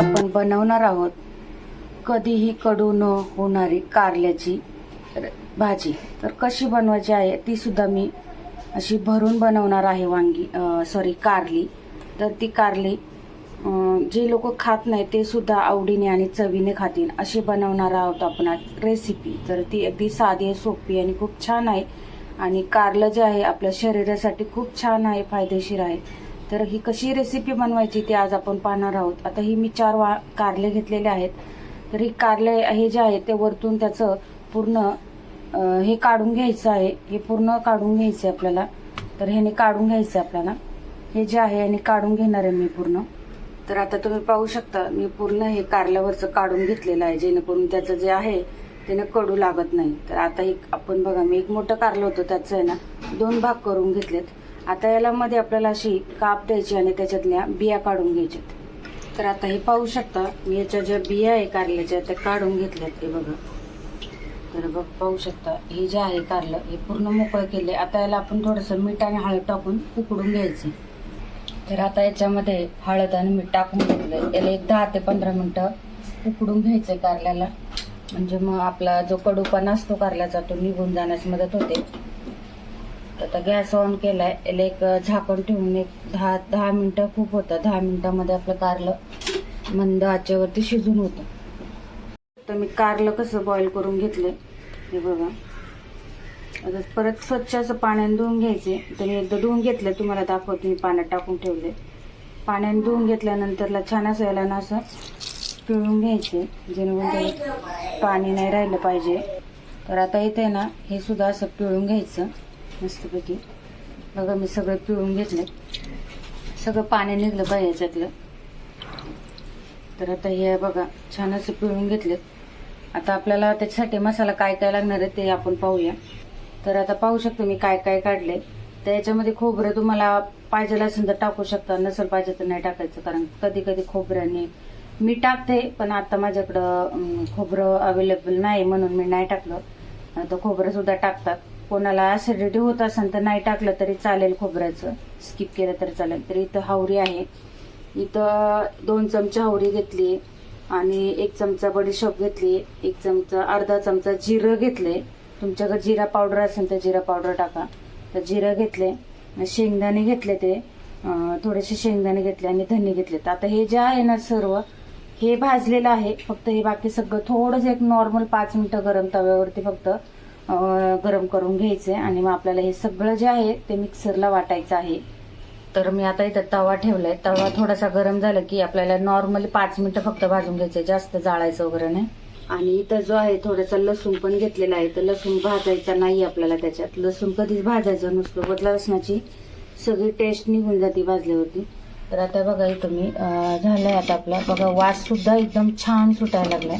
आपण बनवणार आहोत कधीही कडू न होणारी कारल्याची भाजी. तर कशी बनवायची आहे ती सुद्धा मी अशी भरून बनवणार आहे वांगी सॉरी कारली. तर ती कारली जे लोक खात नाही ते सुद्धा आवडीने आणि चवीने खातील. अशी बनवणार आहोत आपण रेसिपी तर ती अगदी साधी सोपी आणि खूप छान आहे. आणि कारलं जे आहे आपल्या शरीरासाठी खूप छान आहे फायदेशीर आहे. तर ही कशी रेसिपी बनवायची ती आज आपण पाहणार आहोत. आता ही मी चार वा कारले घेतलेले आहेत. तर ही कारले हे जे आहे ते वरतून त्याचं पूर्ण हे काढून घ्यायचं आहे. हे पूर्ण काढून घ्यायचं आहे आपल्याला. तर ह्याने काढून घ्यायचं आहे आपल्याला. हे जे आहे याने काढून घेणार आहे मी पूर्ण. तर आता तुम्ही पाहू शकता मी पूर्ण हे कारल्यावरचं काढून घेतलेलं आहे. जेणेकरून त्याचं जे आहे त्याने कडू लागत नाही. तर आता एक आपण बघा मी एक मोठं कारलं होतं त्याचं आहे ना दोन भाग करून घेतलेत. आता याला मध्ये आपल्याला अशी काप द्यायची आणि त्याच्यातल्या बिया काढून घ्यायच्यात. तर आता हे पाहू शकता मी याच्या ज्या बिया आहे कारल्याच्या त्या काढून घेतल्यात हे बघा. तर बघ पाहू शकता हे जे आहे कारलं हे पूर्ण मोकळं केले आता याला आपण थोडंसं मीठ आणि हळद टाकून उकडून घ्यायचं. तर आता याच्यामध्ये हळद आणि मीठ टाकून घेतलंय. याला एक दहा ते पंधरा मिनिटं उकडून घ्यायचंय कारल्याला. म्हणजे मग आपला जो कडूपणा असतो कारल्याचा तो निघून जाण्यास मदत होते. आता गॅस ऑन केलाय याला एक झाकण ठेवून एक दहा दहा मिनिटं खूप होतं. दहा मिनटामध्ये आपलं कारलं मंद आचेवरती शिजून होतं. तर मी कारलं कसं बॉईल करून घेतलंय हे बघा. आता परत स्वच्छ असं पाण्याने धुवून घ्यायचे. तर मी एकदा धुवून घेतलं तुम्हाला दाखवते मी पाण्यात टाकून ठेवले पाण्याने धुवून घेतल्यानंतरला छान असं याला ना असं पिळून घ्यायचे जेणेकरून ते पाणी नाही राहिलं पाहिजे. तर आता इथे ना हे सुद्धा असं पिळून घ्यायचं. मस्तपैकी बघा मी सगळं पिळून घेतलं सगळं पाणी निघलं पाहिजे याच्यातलं. तर आता हे बघा छान असं पिळून घेतले आता आपल्याला त्याच्यासाठी मसाला काय काय लागणार आहे ते आपण पाहूया. तर आता पाहू शकतो मी काय काय काढले तर याच्यामध्ये खोबरं तुम्हाला पाहिजे असेल तर टाकू शकता नसेल पाहिजे तर नाही टाकायचं कारण कधी कधी खोबऱ्याने मी टाकते पण आता माझ्याकडं खोबरं अवेलेबल नाही म्हणून मी नाही टाकलं. तर खोबरं सुद्धा टाकतात. कोणाला ऍसिडिटी होत असेल तर नाही टाकलं तरी चालेल खोबऱ्याचं. स्किप केलं तरी चालेल. तर इथं हावरी आहे. इथं दोन चमचा हावरी घेतली आणि एक चमचा बडीशॉप घेतली एक चमचा अर्धा चमचा जिरं घेतले. तुमच्याकडे जिरा पावडर असेल तर जिरा पावडर टाका. तर जिरं घेतले शेंगदाणे घेतले ते थोडेसे शेंगदाणे घेतले आणि धने घेतले. तर आता हे जे आहे ना सर्व हे भाजलेलं आहे. फक्त हे बाकी सगळं थोडंसं एक नॉर्मल पाच मिनिटं गरम तव्यावरती फक्त गरम करून घ्यायचंय आणि मग आपल्याला हे सगळं जे आहे ते मिक्सरला वाटायचं आहे. तर मी आता इथं तवा ठेवलाय. तवा थोडासा गरम झाला की आपल्याला नॉर्मली पाच मिनिटं फक्त भाजून घ्यायचं जास्त जाळायचं वगैरे नाही. आणि इथं जो आहे थोडासा लसूण पण घेतलेला आहे. तर लसूण भाजायचा नाही आपल्याला त्याच्यात. लसूण कधीच भाजायचं नसतो. बदला लसणाची सगळी टेस्ट निघून जाते भाजल्यावरती. तर आता बघा इथं मी झालंय आता आपला. बघा वास सुद्धा एकदम छान सुटायला लागलाय.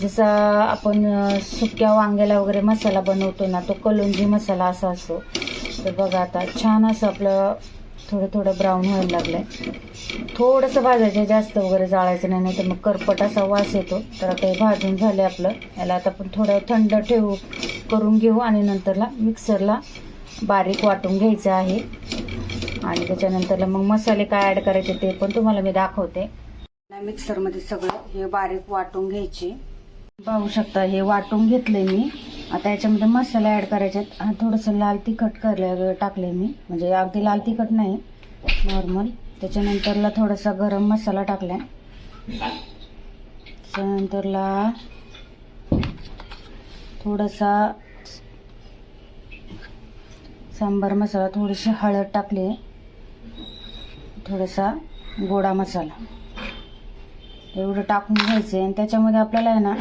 जसा आपण सुक्या वांग्याला वगैरे मसाला बनवतो ना तो कलोंजी मसाला असा असतो. तर बघा आता छान असं आपलं थोडं थोडं ब्राऊन व्हायला लागलंय. थोडंसं भाजायचं जास्त वगैरे जाळायचं नाही नाही तर मग करपट असा वास येतो. तर आता हे भाजून झाले आपलं. याला आता आपण थोडं थंड ठेवू करून घेऊ आणि नंतरला मिक्सरला बारीक वाटून घ्यायचं आहे. आणि त्याच्यानंतरला मग मसाले काय ॲड करायचे ते पण तुम्हाला मी दाखवते. मिक्सरमध्ये सगळं हे बारीक वाटून घ्यायचे. पाहू शकता हे वाटून घेतलंय मी. आता याच्यामध्ये मसाले ऍड करायचे आहेत. थोडंसं लाल तिखट करले टाकले मी. म्हणजे अगदी लाल तिखट नाही नॉर्मल त्याच्यानंतरला थोडासा गरम मसाला टाकलाय. त्याच्यानंतरला थोडासा सांबार मसाला थोडीशी हळद टाकली. थोडासा गोडा मसाला. एवढं टाकून घ्यायचं आहे आणि त्याच्यामध्ये आपल्याला आहे ना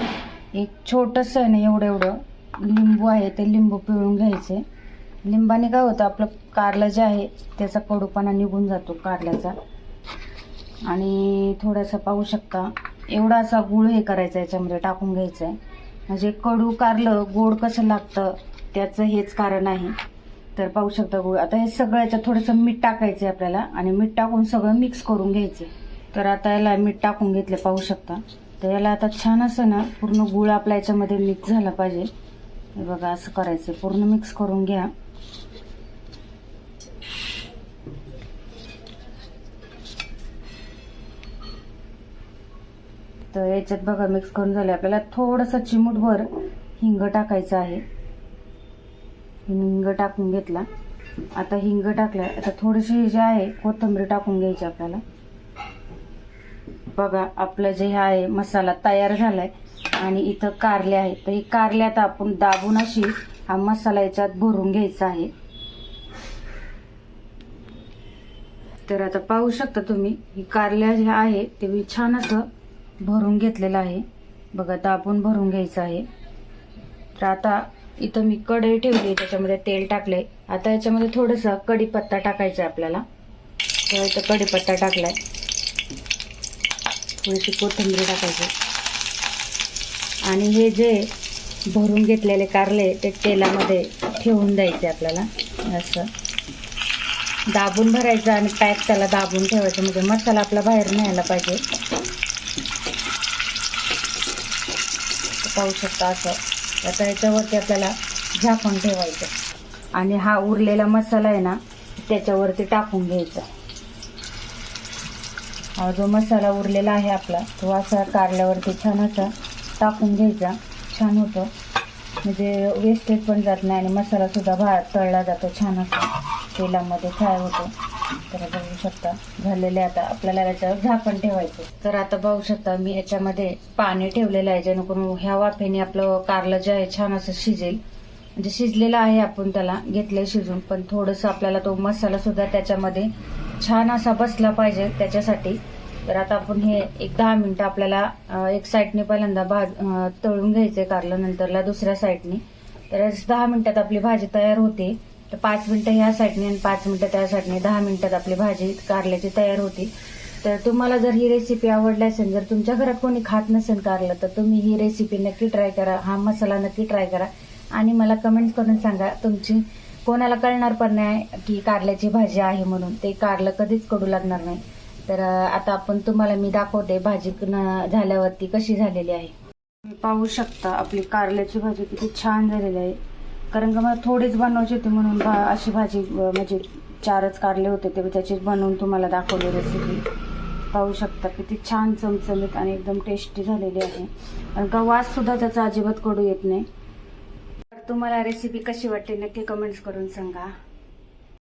एक छोटंसं आहे ना एवढं एवढं लिंबू आहे ते लिंबू पिळून घ्यायचे. लिंबाने काय होतं आपलं कारलं जे आहे त्याचा कडूपणा निघून जातो कारल्याचा. आणि थोडासा पाहू शकता एवढा असा गुळ हे करायचा याच्यामध्ये टाकून घ्यायचा आहे. म्हणजे कडू कारलं गोड कसं लागतं त्याचं हेच कारण आहे. तर पाहू शकता गुळ. आता हे सगळ्याच्या थोडंसं मीठ टाकायचं आहे आपल्याला आणि मीठ टाकून सगळं मिक्स करून घ्यायचं तर आता याला मीठ टाकून घेतलं पाहू शकता. तर याला आता छान असं ना पूर्ण गुळ आपल्या याच्यामध्ये मिक्स झाला पाहिजे. हे बघा असं करायचं पूर्ण मिक्स करून घ्या. तर याच्यात बघा मिक्स करून झाले आपल्याला थोडंसं चिमूटभर हिंग टाकायचं आहे. हिंग टाकून घेतला. आता हिंग टाकलं आता थोडीशी जे आहे कोथिंबीर टाकून घ्यायची आपल्याला. बघा आपलं जे हे आहे मसाला तयार झालाय आणि इथं कारले आहेत. तर ही कारल्यात आपण दाबून अशी हा मसाला याच्यात भरून घ्यायचा आहे. तर आता पाहू शकता तुम्ही ही कारल्या जे आहे ते मी छान असं भरून घेतलेलं आहे. बघा दाबून भरून घ्यायचं आहे. तर आता इथं मी कढई ठेवली त्याच्यामध्ये तेल टाकले आता याच्यामध्ये थोडंसं कढीपत्ता टाकायचा आहे आपल्याला. तर इथं कढीपत्ता टाकलाय. थोडीशी कोथिंबीर टाकायची. आणि हे जे भरून घेतलेले कारले ते तेलामध्ये ठेवून द्यायचे आपल्याला. असं. दाबून भरायचं आणि पॅक त्याला दाबून ठेवायचं. म्हणजे मसाला आपला बाहेर न्यायला पाहिजे. पाहू शकता असं. आता याच्यावरती आपल्याला झाकून ठेवायचं. आणि हा उरलेला मसाला आहे ना त्याच्यावरती टाकून घ्यायचा. हा जो मसाला उरलेला आहे आपला तो असा कारल्यावरती छान असा टाकून घ्यायचा. छान होतं. म्हणजे वेस्टेज पण जात नाही आणि मसाला सुद्धा तळला जातो छान असा. तेलामध्ये फ्राय होतो. तर बघू शकता झालेले आता. आपल्याला याच्यावर झाकण ठेवायचं. तर आता बघू शकता मी याच्यामध्ये पाणी ठेवलेलं आहे जेणेकरून ह्या वाफेने आपलं कारलं जे आहे छान असं शिजेल. म्हणजे शिजलेलं आहे आपण त्याला घेतलंय शिजून. पण थोडंसं आपल्याला तो मसाला सुद्धा त्याच्यामध्ये छान असा बसला पाहिजे त्याच्यासाठी. तर आता आपण हे एक दहा मिनिटं आपल्याला एक साईडने पहिल्यांदा भाज तळून घ्यायचंय कारलं नंतरला दुसऱ्या साईडने. तर दहा मिनिटात आपली भाजी तयार होते. तर पाच मिनिटं ह्या साईडने आणि पाच मिनिटं त्या साईडने दहा मिनिटात आपली भाजी कारल्याची तयार होती. तर तुम्हाला जर ही रेसिपी आवडली असेल जर तुमच्या घरात कोणी खात नसेल कारलं तर तुम्ही ही रेसिपी नक्की ट्राय करा. हा मसाला नक्की ट्राय करा. आणि मला कमेंट्स करून सांगा तुमची कोणाला कळणार पण नाही की कारल्याची भाजी आहे म्हणून. ते कारलं कधीच कडू लागणार नाही. तर आता आपण तुम्हाला मी दाखवते भाजी न- झाल्यावरती कशी झालेली आहे. तुम्ही पाहू शकता आपली कारल्याची भाजी किती छान झालेली आहे. कारण का मला थोडीच बनवायची होती म्हणून भा- अशी भाजी म्हणजे चारच कारले होते ते त्याचीच बनवून तुम्हाला दाखवली रेसिपी पाहू शकता किती छान चमचमीत आणि एकदम टेस्टी झालेली आहे. कारण का वाससुद्धा त्याचा अजिबात कडू येत नाही. तुम्हाला रेसिपी कशी वाटते नक्की कमेंट्स करून सांगा.